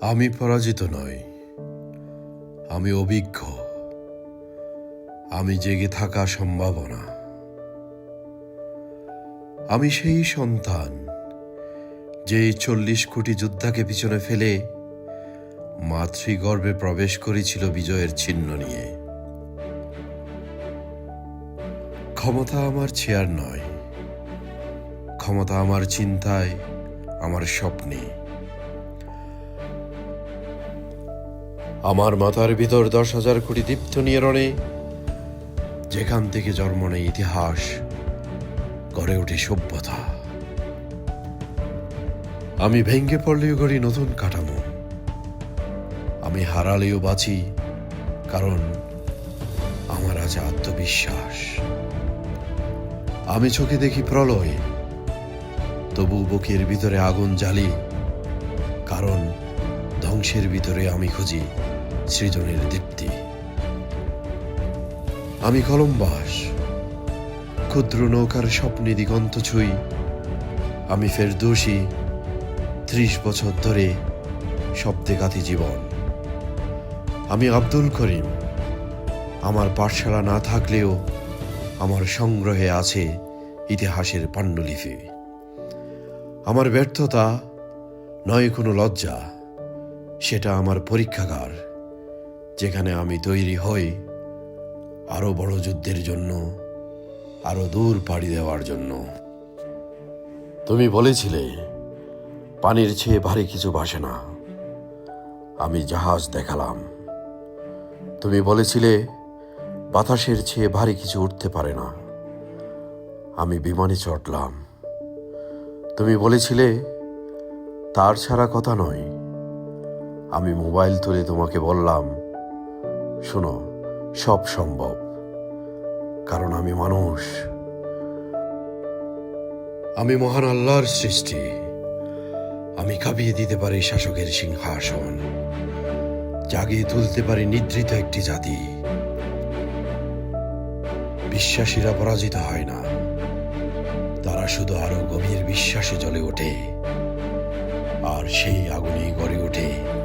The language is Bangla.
আমি পরাজিত নই। আমি অভিজ্ঞ। আমি জেগে থাকা সম্ভাবনা। আমি সেই সন্তান যে চল্লিশ কোটি যোদ্ধাকে পিছনে ফেলে মাতৃগর্ভে প্রবেশ করেছিল বিজয়ের চিহ্ন নিয়ে। ক্ষমতা আমার চেয়ার নয়। ক্ষমতা আমার চিন্তায়, আমার স্বপ্নে। আমার মাথার ভিতর দশ হাজার কোটি দীপ্ত নিয়রণে যেখান থেকে জন্ম নেয় ইতিহাস, গড়ে ওঠে সভ্যতা। আমি ভেঙ্গে পড়লেও গড়ি নতুন কাঠামো। আমি হারালেও বাঁচি, কারণ আমার আছে আত্মবিশ্বাস। আমি চোখে দেখি প্রলয় তবু বুকের ভিতরে আগুন জ্বালি, কারণ ধ্বংসের ভিতরে আমি খুঁজি সৃজনের দীপ্তি। আমি কলম্বাস, ক্ষুদ্র নৌকার স্বপ্নে দিগন্ত ছুই। আমি ফের দোষী ত্রিশ বছর ধরে শব্দে জীবন। আমি আব্দুল করিম, আমার পাঠশালা না থাকলেও আমার সংগ্রহে আছে ইতিহাসের পাণ্ডুলিপি। আমার ব্যর্থতা নয় কোনো লজ্জা। সেটা আমার পরীক্ষাগার, যেখানে আমি তৈরি হই আরও বড় যুদ্ধের জন্য, আরও দূর পাড়ি দেওয়ার জন্য। তুমি বলেছিলে, পানির চেয়ে ভারী কিছু ভাসে না। আমি জাহাজ দেখালাম। তুমি বলেছিলে, বাতাসের চেয়ে ভারী কিছু উঠতে পারে না। আমি বিমানে চটলাম তুমি বলেছিলে, তার ছাড়া কথা নয়। আমি মোবাইল তুলে তোমাকে বললাম, শোনো, সব সম্ভব, কারণ আমি মানুষ। আমি মহান আল্লাহর সৃষ্টি। আমি কাঁপিয়ে দিতে পারি শাসকের সিংহাসন। জাগিয়ে তুলতে পারি নিদ্রিত একটি জাতি। বিশ্বাসীরা পরাজিত হয় না। তারা শুধু আরও গভীর বিশ্বাসে জ্বলে ওঠে। আর সেই আগুনেই গড়ে ওঠে।